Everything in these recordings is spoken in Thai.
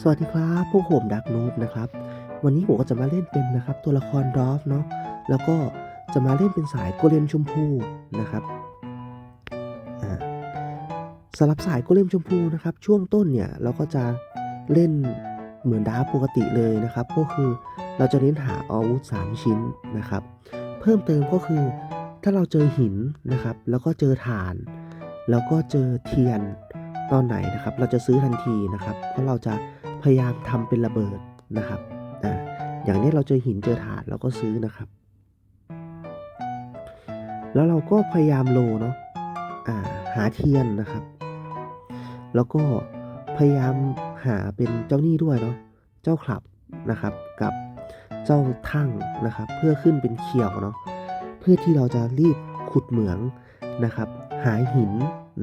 สวัสดีครับพวกผมดักนูบนะครับ วันนี้ผมก็จะมาเล่นเป็นนะครับตัวละครดอฟเนาะ แล้วก็จะมาเล่นเป็นสายโกเลมชมพูนะครับอ่าสำหรับสายโกเลมชมพูนะครับ ช่วงต้นเนี่ยเราก็จะเล่นเหมือนดาฟปกติเลยนะครับ ก็คือเราจะเน้นหาอาวุธ3ชิ้นนะครับ เพิ่มเติมก็คือถ้าเราเจอหินนะครับ แล้วก็เจอถ่าน แล้วก็เจอเทียน ตอนไหนนะครับ เราจะซื้อทันทีนะครับเพราะเราจะพยายามทำเป็นระเบิดนะครับอ่าอย่างนี้เราเจอหินเจอถานเราก็ซื้อนะครับ แล้วเราก็พยายามโลเนาะอ่าหาเทียนนะครับ แล้วก็พยายามหาเป็นเจ้าหนี้ด้วยเนาะเจ้าขลับนะครับกับเจ้าทั่งนะครับ เพื่อขึ้นเป็นเขียวเนาะเพื่อที่เราจะรีบขุดเหมืองนะครับ หาหิน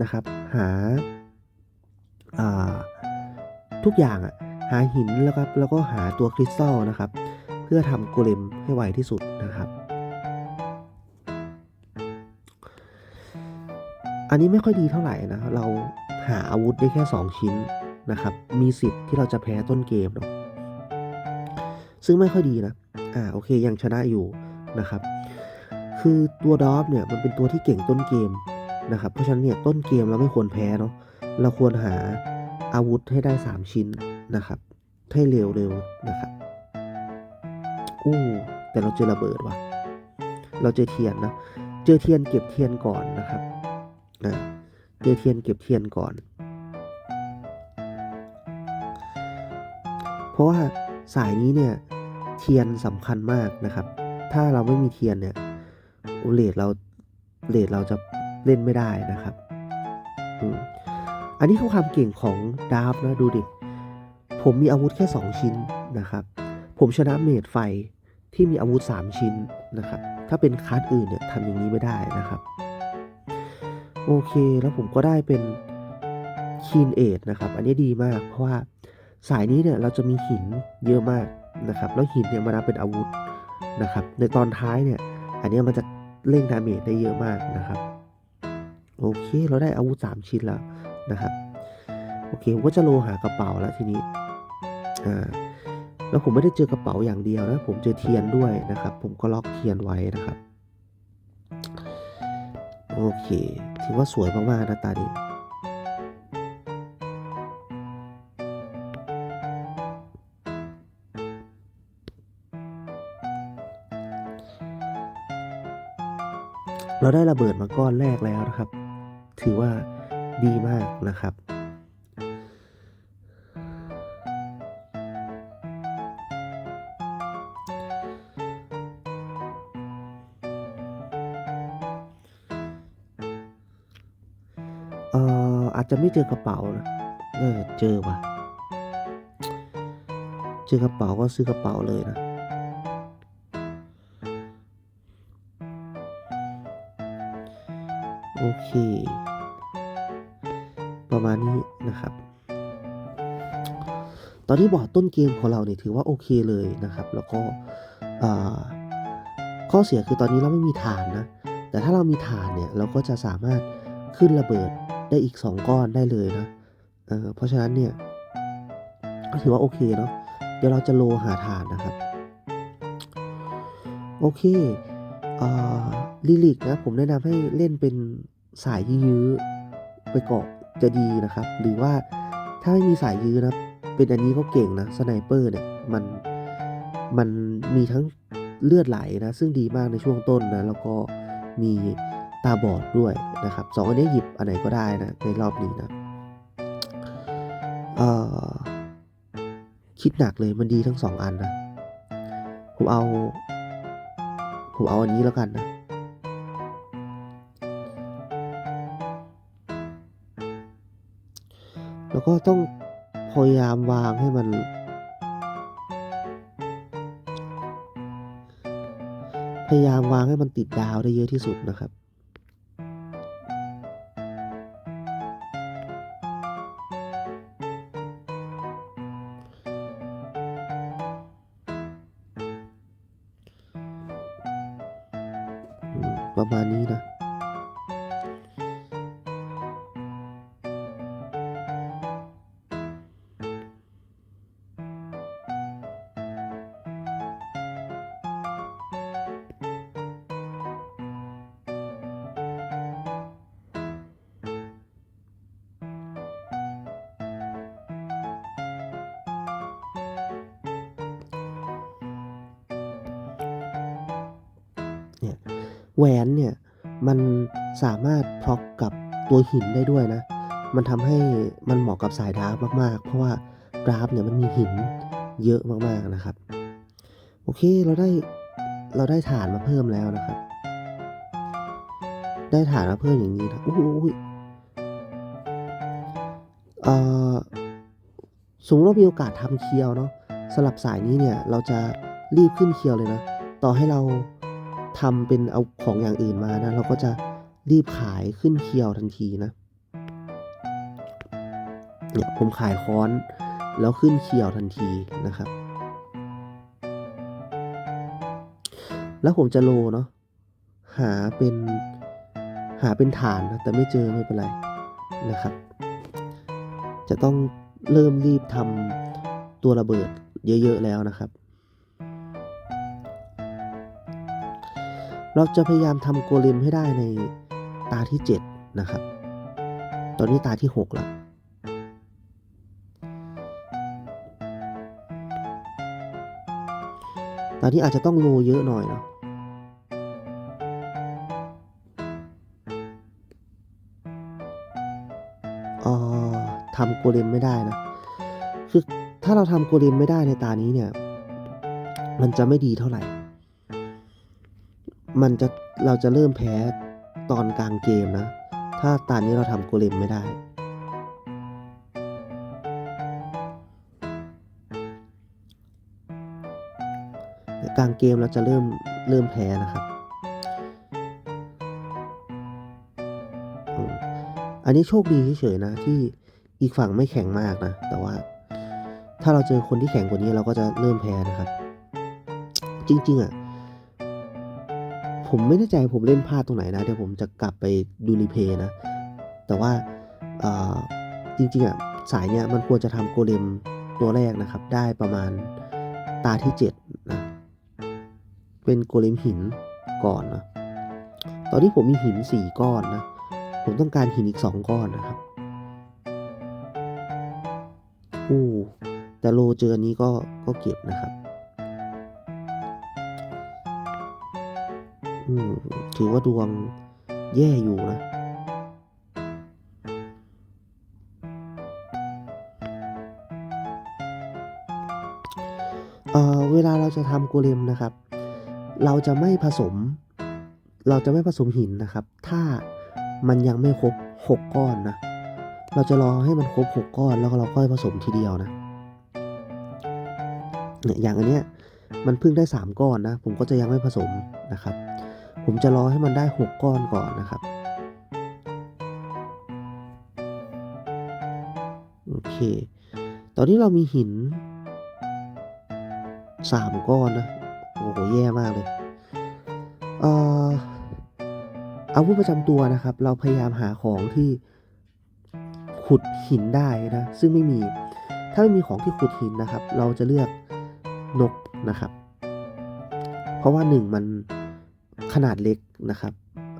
นะครับ หา ทุกอย่างอะหาหินแล้วครับแล้วก็หาตัวคริสตัลนะครับ เพื่อทำโกเลมให้ไวที่สุดนะครับ อันนี้ไม่ค่อยดีเท่าไหร่นะเราหาอาวุธได้แค่ 2 ชิ้นนะครับ มีสิทธิ์ที่เราจะแพ้ต้นเกมเนาะซึ่งไม่ค่อยดีนะ อ่าโอเคยังชนะอยู่นะครับ คือตัวดอฟเนี่ยมันเป็นตัวที่เก่งต้นเกมนะครับ เพราะฉะนั้นเนี่ยต้นเกมเราไม่ควรแพ้เนาะ เราควรหาอาวุธให้ได้ 3 ชิ้นนะครับ ให้เร็วๆนะครับ อู้แต่เราเจอระเบิดว่ะ เราเจอเทียนนะ เจอเทียนเก็บเทียนก่อนนะครับอ่าเจอเทียนเก็บเทียนก่อน เพราะว่าสายนี้เนี่ยเทียนสำคัญมากนะครับ ถ้าเราไม่มีเทียนเนี่ยเลดเราเลดเราจะเล่นไม่ได้นะครับ อืม อันนี้คือความเก่งของดาฟนะดูดิ ผมมีอาวุธแค่ 2 ชิ้นนะครับ ผมชนะเมดไฟที่มีอาวุธ 3 ชิ้นนะครับ ถ้าเป็นคลาสอื่นเนี่ยทำอย่างนี้ไม่ได้นะครับ โอเคแล้วผมก็ได้เป็นคีนเอทนะครับ อันนี้ดีมาก เพราะว่าสายนี้เนี่ยเราจะมีหินเยอะมากนะครับ แล้วหินเนี่ยมันนับเป็นอาวุธนะครับ ในตอนท้ายเนี่ย อันนี้มันจะเร่งดาเมจได้เยอะมากนะครับ โอเค เราได้อาวุธ 3 ชิ้นแล้ว นะครับโอเคผมก็จะโลหากระเป๋าแล้วทีนี้อ่าแล้วผมไม่ได้เจอกระเป๋าอย่างเดียวนะผมเจอเทียนด้วยนะครับ ผมก็ล็อกเทียนไว้นะครับโอเคถือว่าสวยมากๆนะตาดีเราได้ระเบิดมาก้อนแรกแล้วนะครับ ถือว่า ดีมากนะครับ เอ่ออาจจะไม่เจอกระเป๋านะเออเจอว่ะ เจอกระเป๋าก็ซื้อกระเป๋าเลยนะโอเค ประมาณนี้นะครับ ตอนนี้บอร์ดต้นเกมของเราเนี่ยถือว่าโอเคเลยนะครับ แล้วก็ข้อเสียคือตอนนี้เราไม่มีฐานนะ แต่ถ้าเรามีฐานเนี่ยเราก็จะสามารถขึ้นระเบิดได้อีก 2 ก้อนได้เลยนะเเพราะฉะนั้นเนี่ยก็ถือว่าโอเคเนาะ เดี๋ยวเราจะโลหาฐานนะครับ โอเคอ่าลิลิกนะผมแนะนำให้เล่นเป็นสายยื้อไปเกาะ จะดีนะครับ หรือว่าถ้าไม่มีสายยื้อนะเป็นอันนี้ก็เก่งนะสไนเปอร์เนี่ยมันมันมีทั้งเลือดไหลนะ ซึ่งดีมากในช่วงต้นนะ แล้วก็มีตาบอดด้วยนะครับสองอันนี้หยิบอันไหนก็ได้นะ ในรอบนี้นะคิดหนักเลยมันดีทั้งสองอันนะ ผมเอา ผมเอาอันนี้แล้วกันนะ แล้วก็ต้องพยายามวางให้มัน พยายามวางให้มันติดดาวได้เยอะที่สุดนะครับประมาณนี้นะ ตัวหินได้ด้วยนะ มันทำให้มันเหมาะกับสายดราฟมากๆ เพราะว่าดราฟเนี่ยมันมีหินเยอะมากๆนะครับ โอเคเราได้เราได้ฐานมาเพิ่มแล้วนะครับ ได้ฐานมาเพิ่มอย่างนี้นะอุ้ยอุ้ยเอ่อสมมติว่ามีโอกาสทำเคียวเนาะสลับสายนี้เนี่ยเราจะรีบขึ้นเคียวเลยนะ ต่อให้เราทำเป็นเอาของอย่างอื่นมานะ เราก็จะ รีบขายขึ้นเคียวทันทีนะเนี่ยผมขายค้อนแล้วขึ้นเคียวทันทีนะครับ แล้วผมจะโลเนาะหาเป็นหาเป็นฐานนะแต่ไม่เจอไม่เป็นไรนะครับ จะต้องเริ่มรีบทำตัวระเบิดเยอะ ๆ แล้วนะครับ เราจะพยายามทำโกเลมให้ได้ใน ตาที่ 7 นะครับ ตอนนี้ตาที่ 6 แล้ว ตอนนี้อาจจะต้องโลเยอะหน่อยเนาะอ่อทำโกเลมไม่ได้นะ คือถ้าเราทำโกเลมไม่ได้ในตานี้เนี่ย มันจะไม่ดีเท่าไหร่ มันจะเราจะเริ่มแพ้ ตอนกลางเกมนะ ถ้าตานี้เราทำโกเลมไม่ได้ กลางเกมเราจะเริ่มเริ่มแพ้นะครับอันนี้โชคดีเฉยๆนะ ที่อีกฝั่งไม่แข็งมากนะ แต่ว่าถ้าเราเจอคนที่แข็งกว่านี้เราก็จะเริ่มแพ้นะครับ จริง ๆอะ ผมไม่แน่ใจผมเล่นพลาดตรงไหนนะ เดี๋ยวผมจะกลับไปดูรีเพย์นะ แต่ว่าจริงๆอะสายเนี้ยมันควรจะทำโกเลมตัวแรกนะครับ ได้ประมาณตาที่ 7 นะ เป็นโกเลมหินก่อนนะ ตอนนี้ผมมีหิน 4 ก้อนนะ ผมต้องการหินอีก 2 ก้อนนะครับอู้แต่โลเจออันนี้ก็ก็เก็บนะครับ อืมถือว่าดวงแย่อยู่นะ เอ่อเวลาเราจะทำโกเลมนะครับ เราจะไม่ผสม เราจะไม่ผสมหินนะครับ ถ้ามันยังไม่ครบ 6 ก้อนนะ เราจะรอให้มันครบ 6 ก้อนแล้วก็เราค่อยผสมทีเดียวนะเนี่ยอย่างอันเนี้ยมันเพิ่งได้ 3 ก้อนนะ ผมก็จะยังไม่ผสมนะครับ ผมจะรอให้มันได้ 6 ก้อนก่อนนะครับ โอเค ตอนนี้เรามีหินสามก้อนนะ โอ้โห แย่มากเลยเอ่ออาวุธประจำตัวนะครับ เราพยายามหาของที่ขุดหินได้นะ ซึ่งไม่มี ถ้าไม่มีของที่ขุดหินนะครับ เราจะเลือกนกนะครับ เพราะว่าหนึ่งมัน ขนาดเล็กนะครับ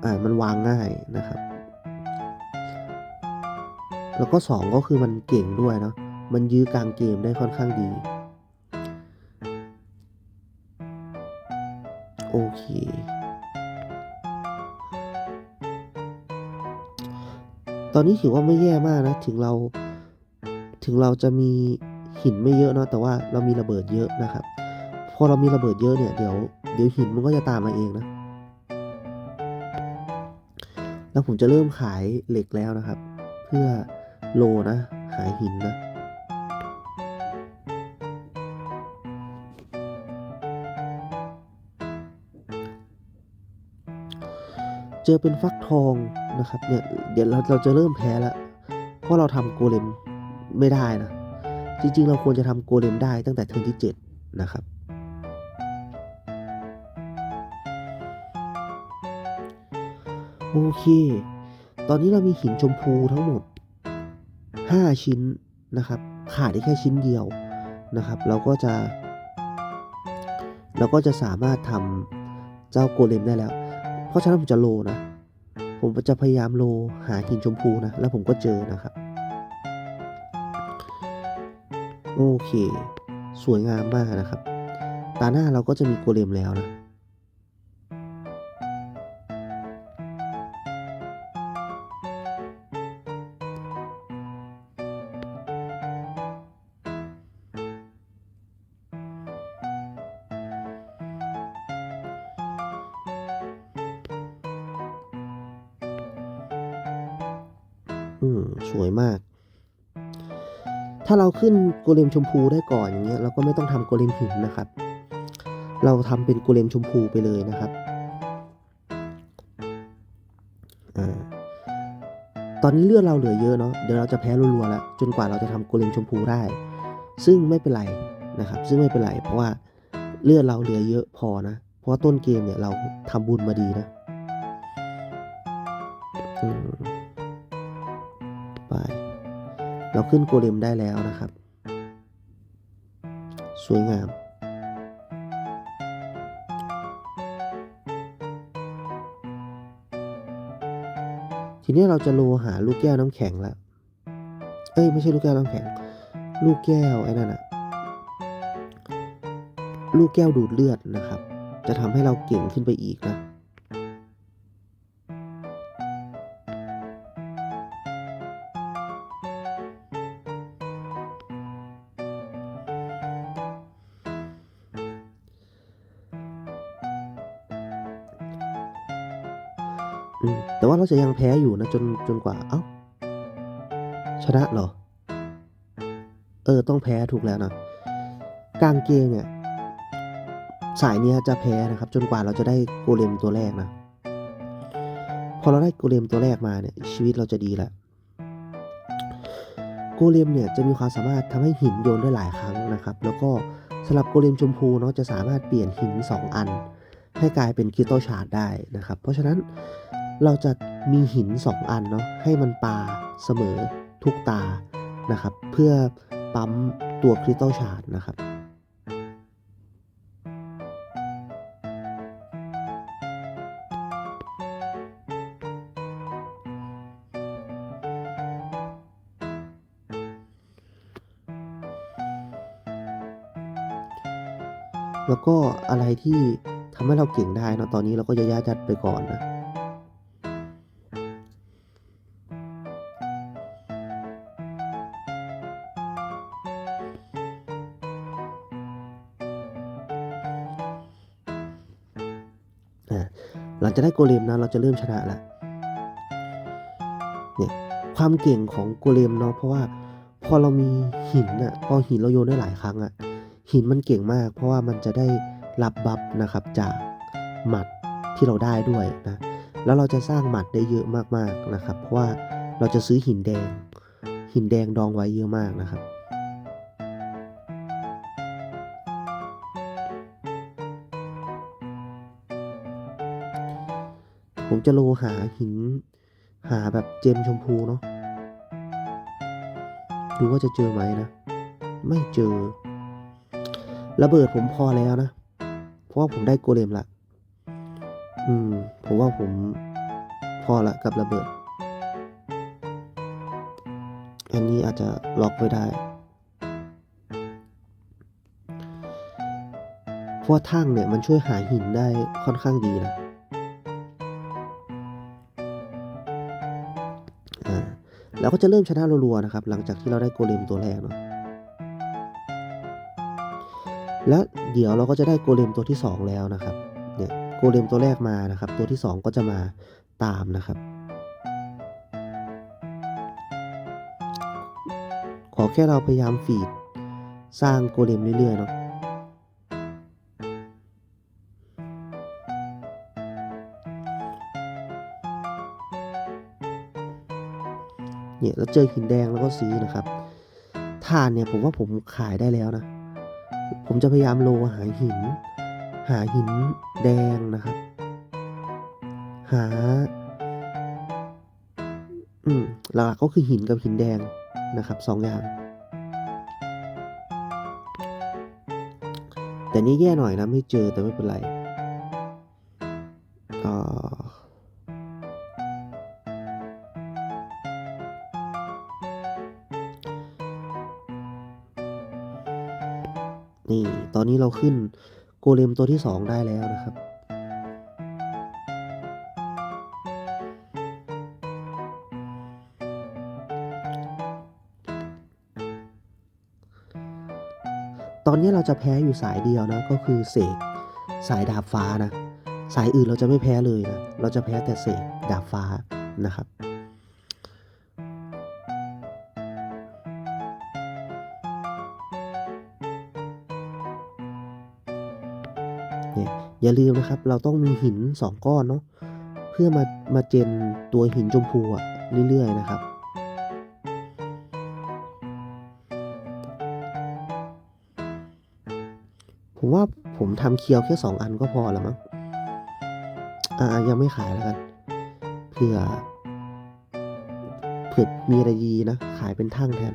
อ่ามันวางง่ายนะครับ แล้วก็สองก็คือมันเก่งด้วยเนาะมันยื้อกลางเกมได้ค่อนข้างดีโอเค ตอนนี้ถือว่าไม่แย่มากนะ ถึงเรา ถึงเราจะมีหินไม่เยอะเนาะ แต่ว่าเรามีระเบิดเยอะนะครับ พอเรามีระเบิดเยอะเนี่ย เดี๋ยว เดี๋ยวหินมันก็จะตามมาเองนะ แล้วผมจะเริ่มขายเหล็กแล้วนะครับ เพื่อโลนะ ขายหินนะเจอเป็นฟักทองนะครับเนี่ยเดี๋ยวเราเราจะเริ่มแพ้แล้ว เพราะเราทำโกเลมไม่ได้นะ จริงๆ เราควรจะทำโกเลมได้ตั้งแต่เทิร์นที่ 7 นะครับ โอเค ตอนนี้เรามีหินชมพูทั้งหมด 5 ชิ้นนะครับ ขาดได้แค่ชิ้นเดียวนะครับ เราก็จะ เราก็จะสามารถทำเจ้าโกเลมได้แล้ว เพราะฉะนั้นผมจะโลนะ ผมจะพยายามโลหาหินชมพูนะ แล้วผมก็เจอนะครับ โอเค สวยงามมากนะครับ ตาหน้าเราก็จะมีโกเลมแล้วนะาเราขึ้นโกเลมชมพูได้ก่อนอย่างเงี้ยเราก็ไม่ต้องทำโกเลมหินนะครับ เราทำเป็นโกเลมชมพูไปเลยนะครับอ่าตอนนี้เลือดเราเหลือเยอะเนาะเดี๋ยวเราจะแพ้รัวๆแล้วจนกว่าเราจะทำโกเลมชมพูได้ ซึ่งไม่เป็นไรนะครับ ซึ่งไม่เป็นไรเพราะว่าเลือดเราเหลือเยอะพอนะ เพราะต้นเกมเนี่ยเราทำบุญมาดีนะ อืม เราขึ้นโกเลมได้แล้วนะครับ สวยงาม ทีนี้เราจะโลหาลูกแก้วน้ำแข็งแล้วเอ้ยไม่ใช่ลูกแก้วน้ำแข็ง ลูกแก้วไอ้นั่นอะลูกแก้วดูดเลือดนะครับ จะทำให้เราเก่งขึ้นไปอีกนะ แต่ว่าเราจะยังแพ้อยู่นะจนจนกว่า เอ้า ชนะเหรอ เออ ต้องแพ้ถูกแล้วนะ กลางเกมเนี่ย สายเนี้ยจะแพ้นะครับ จนกว่าเราจะได้โกเลมตัวแรกนะ พอเราได้โกเลมตัวแรกมาเนี่ย ชีวิตเราจะดีแล้วโกเลมเนี่ยจะมีความสามารถทำให้หินโยนได้หลายครั้งนะครับ แล้วก็สำหรับโกเลมชมพูเนาะจะสามารถเปลี่ยนหิน 2 อัน ให้กลายเป็นคริสตัลชาร์ดได้นะครับ เพราะฉะนั้น เราจะมีหิน 2 อันเนาะให้มันปาเสมอทุกตานะครับ เพื่อปั๊มตัวคริสตัลชาร์ดนะครับแล้วก็อะไรที่ทำให้เราเก่งได้เนอะตอนนี้เราก็จะย่าจัดไปก่อนนะ ได้โกเลมนะเราจะเริ่มชนะแล้วเนี่ยความเก่งของโกเลมเนาะเพราะว่าพอเรามีหินอะพอหินเราโยนได้หลายครั้งอะหินมันเก่งมาก เพราะว่ามันจะได้รับบัฟนะครับจากหมัดที่เราได้ด้วยนะแล้วเราจะสร้างหมัดได้เยอะมากๆนะครับ เพราะว่าเราจะซื้อหินแดง หินแดงดองไว้เยอะมากนะครับ ผมจะโลหาหิน หาแบบเจมชมพูเนาะดูว่าจะเจอไหมนะ ไม่เจอ ระเบิดผมพอแล้วนะ เพราะว่าผมได้โกเลมละ อืม ผมว่าผมพอละกับระเบิด อันนี้อาจจะล็อกไว้ได้เพราะว่าทั่งเนี่ยมันช่วยหาหินได้ค่อนข้างดีนะ เราก็จะเริ่มชนะรัวๆนะครับ หลังจากที่เราได้โกเลมตัวแรกเนาะแล้วเดี๋ยวเราก็จะได้โกเลมตัวที่ 2 แล้วนะครับเนี่ยโกเลมตัวแรกมานะครับ ตัวที่ 2 ก็จะมาตามนะครับ ขอแค่เราพยายามฟีดสร้างโกเลมเรื่อยๆเนาะ เนี่ยเจอหินแดงแล้วก็ซื้อนะครับถ่านเนี่ยผมว่าผมขายได้แล้วนะ ผมจะพยายามโลหาหิน หาหินแดงนะครับ หา อืมหลักก็คือหินกับหินแดงนะครับสองอย่าง แต่นี่แย่หน่อยนะไม่เจอแต่ไม่เป็นไร โกเลมตัวที่สองได้แล้วนะครับ ตอนนี้เราจะแพ้อยู่สายเดียวนะ ก็คือเสกสายดาบฟ้านะ สายอื่นเราจะไม่แพ้เลยนะ เราจะแพ้แต่เสกดาบฟ้านะครับ อย่าลืมนะครับ เราต้องมีหินสองก้อนเนาะเพื่อมามาเจนตัวหินชมพูอะเรื่อยๆนะครับ ผมว่าผมทำเคียวแค่สองอันก็พอแล้วมั้งอ่ายังไม่ขายแล้วกันเผื่อเผื่อมีอะไรดีนะ ขายเป็นทั่งแทน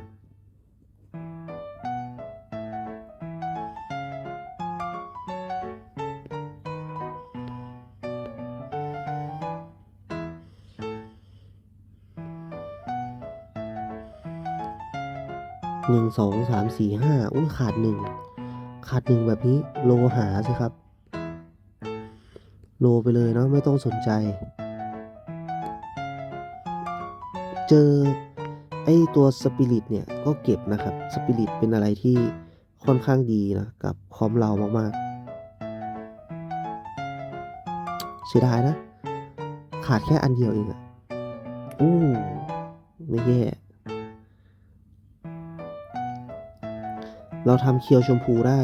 หนึ่งสองสามสี่ห้าอุ้ยขาดหนึ่งขาดหนึ่งแบบนี้โลหาสิครับ โลไปเลยเนาะไม่ต้องสนใจ เจอไอตัวสปิริตเนี่ยก็เก็บนะครับสปิริตเป็นอะไรที่ค่อนข้างดีนะ กับคอมเรามากๆ เสียดายนะ ขาดแค่อันเดียวเองอะอู้ไม่แย่ เราทำเคียวชมพูได้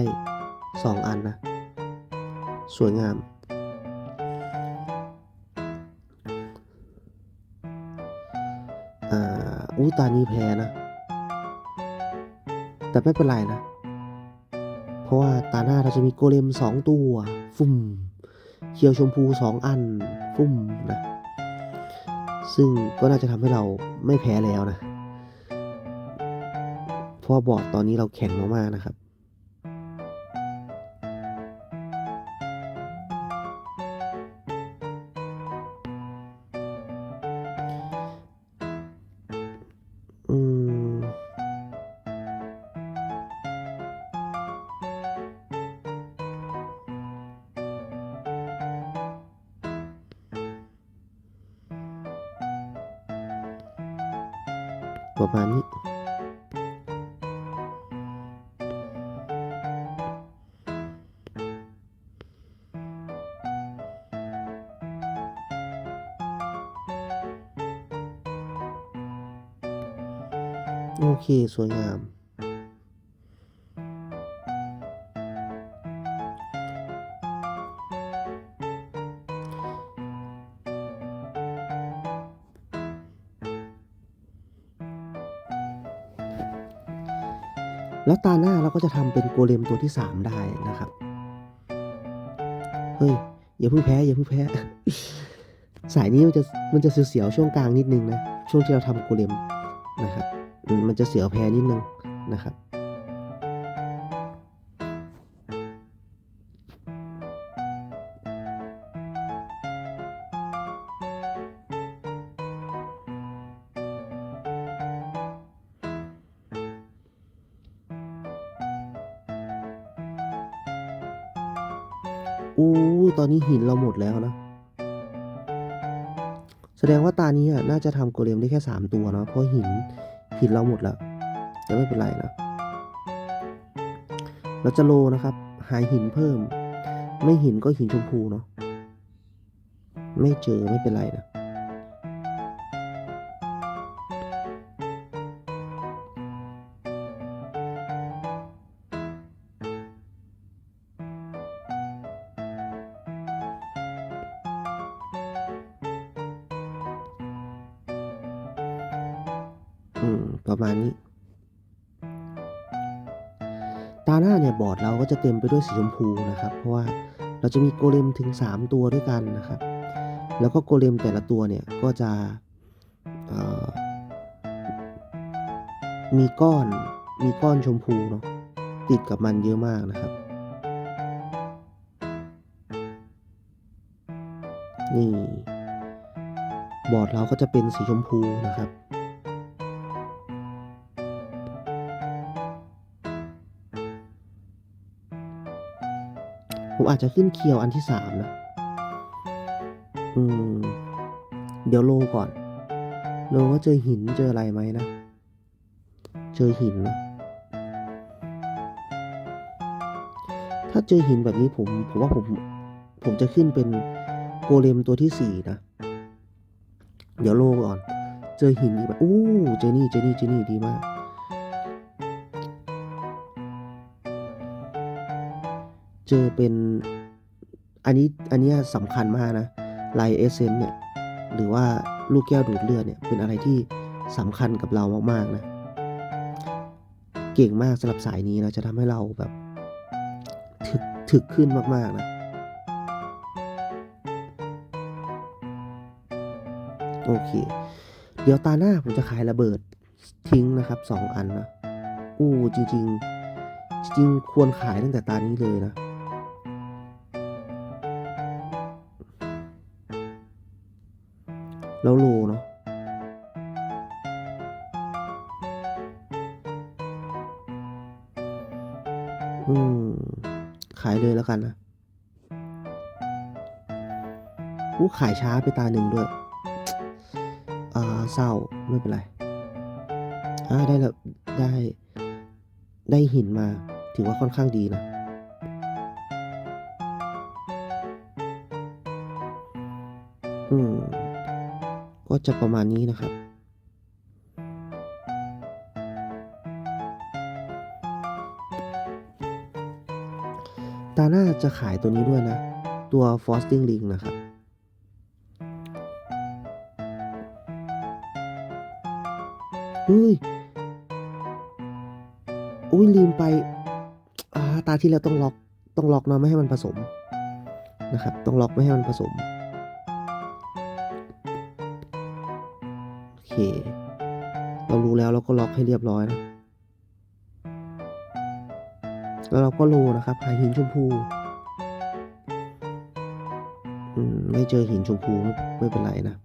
สองอันนะ สวยงาม อ่าอู้ตานี้แพ้นะ แต่ไม่เป็นไรนะ เพราะว่าตาหน้าเราจะมีโกเลมสองตัว ฟุ่ม เคียวชมพูสองอัน ฟุ่มนะ ซึ่งก็น่าจะทำให้เราไม่แพ้แล้วนะ เพราะว่าบอร์ดตอนนี้เราแข็งมากๆนะครับ โอเค สวยงาม แล้วตาหน้าเราก็จะทำเป็นโกเลมตัวที่สามได้นะครับ เฮ้ย อย่าเพิ่งแพ้ อย่าเพิ่งแพ้ สายนี้มันจะมันจะเสียวๆช่วงกลางนิดนึงนะ ช่วงที่เราทำโกเลมนะครับ มันจะเสียวแพ้นิดนึงนะครับอู้ตอนนี้หินเราหมดแล้วนะ แสดงว่าตานี้น่าจะทำโกเลมได้แค่สามตัวเนาะเพราะหิน หินเราหมดแล้วแต่ไม่เป็นไรนะ เราจะโลนะครับ หาหินเพิ่ม ไม่หินก็หินชมพูเนาะไม่เจอไม่เป็นไรนะ อืม ประมาณนี้ ตาหน้าเนี่ยบอร์ดเราก็จะเต็มไปด้วยสีชมพูนะครับ เพราะว่าเราจะมีโกเลมถึง 3 ตัวด้วยกันนะครับ แล้วก็โกเลมแต่ละตัวเนี่ยก็จะมีก้อน มีก้อนชมพูเนาะติดกับมันเยอะมากนะครับ นี่ บอร์ดเราก็จะเป็นสีชมพูนะครับ อาจจะขึ้นเคียวอันที่สามนะอืม เดี๋ยวโลก่อนโลว่าเจอหินเจออะไรไหมนะ เจอหินนะ ถ้าเจอหินแบบนี้ผมผมว่าผม ผมจะขึ้นเป็นโกเลมตัวที่สี่นะ เดี๋ยวโลก่อน เจอหินอีกแบบอู้เจอนี่เจอนี่เจอนี่ดีมาก เจอเป็นอันนี้อันนี้สำคัญมากนะไลเอเซนเนี่ยหรือว่าลูกแก้วดูดเลือดเนี่ยเป็นอะไรที่สำคัญกับเรามากๆนะเก่งมากสำหรับสายนี้นะจะทำให้เราแบบถึกถึกขึ้นมากๆนะโอเค เดี๋ยวตาหน้าผมจะขายระเบิดทิ้งนะครับสองอันนะอู้จริง ๆ จริงควรขายตั้งแต่ตานี้เลยนะ ขายช้าไปตาหนึ่งด้วยอ่าเศร้าไม่เป็นไรอ่าได้แล้วได้ได้หินมาถือว่าค่อนข้างดีนะอืม ก็จะประมาณนี้นะครับ ตาหน้าจะขายตัวนี้ด้วยนะ ตัว Frosting Ring นะครับ ยอุ้ยลืมไปอ่าตาที่แล้วต้องล็อกต้องล็อกเนาะไม่ให้มันผสมนะครับ ต้องล็อกไม่ให้มันผสมโอเค เรารู้แล้วเราก็ล็อกให้เรียบร้อยนะแล้วเราก็โลนะครับหาหินชมพูอืมไม่เจอหินชมพูไม่เป็นไรนะ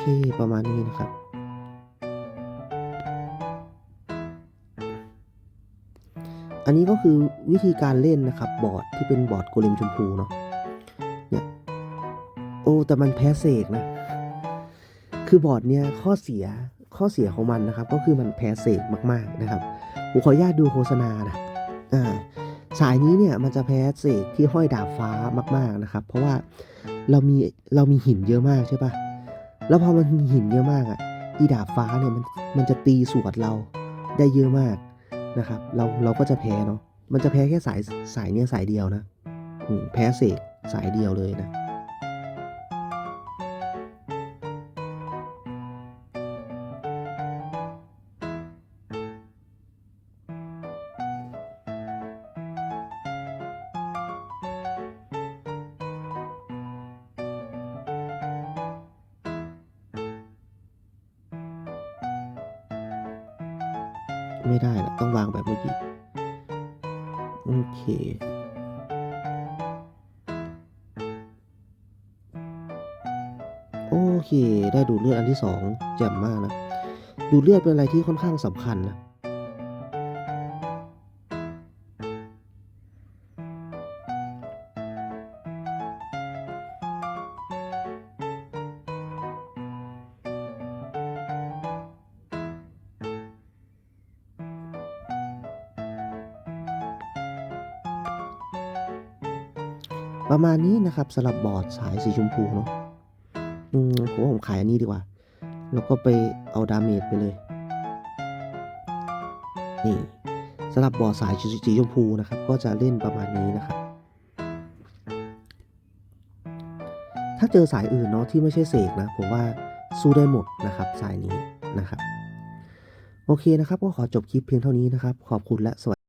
โอเคประมาณนี้นะครับ อันนี้ก็คือวิธีการเล่นนะครับ บอร์ดที่เป็นบอร์ดโกเลมชมพูเนาะเนี่ยโอ้แต่มันแพ้เสกนะ คือบอร์ดเนี่ยข้อเสียข้อเสียของมันนะครับ ก็คือมันแพ้เสกมากๆนะครับผมขออนุญาตดูโฆษณานะอ่าสายนี้เนี่ยมันจะแพ้เสกที่ห้อยดาบฟ้ามาก ๆนะครับ เพราะว่าเรามีเรามีหินเยอะมากใช่ปะ แล้วพอมันมีหินเยอะมากอะ อีดาบฟ้าเนี่ยมันมันจะตีสวดเราได้เยอะมากนะครับ เราเราก็จะแพ้เนาะ มันจะแพ้แค่สายสายเนี่ยสายเดียวนะแพ้เสกสายเดียวเลยนะ ที่สองแจ่มมากนะดูเลือดเป็นอะไรที่ค่อนข้างสำคัญนะประมาณนี้นะครับสำหรับบอร์ดสายสีชมพูเนาะอืมผมว่าผมขายอันนี้ดีกว่า แล้วก็ไปเอาดาเมจไปเลย นี่สำหรับบอร์ดสายสีชมพูนะครับ ก็จะเล่นประมาณนี้นะครับ ถ้าเจอสายอื่นเนาะที่ไม่ใช่เสกนะ ผมว่าสู้ได้หมดนะครับสายนี้นะครับ โอเคนะครับ ก็ขอจบคลิปเพียงเท่านี้นะครับ ขอบคุณและสวัสดี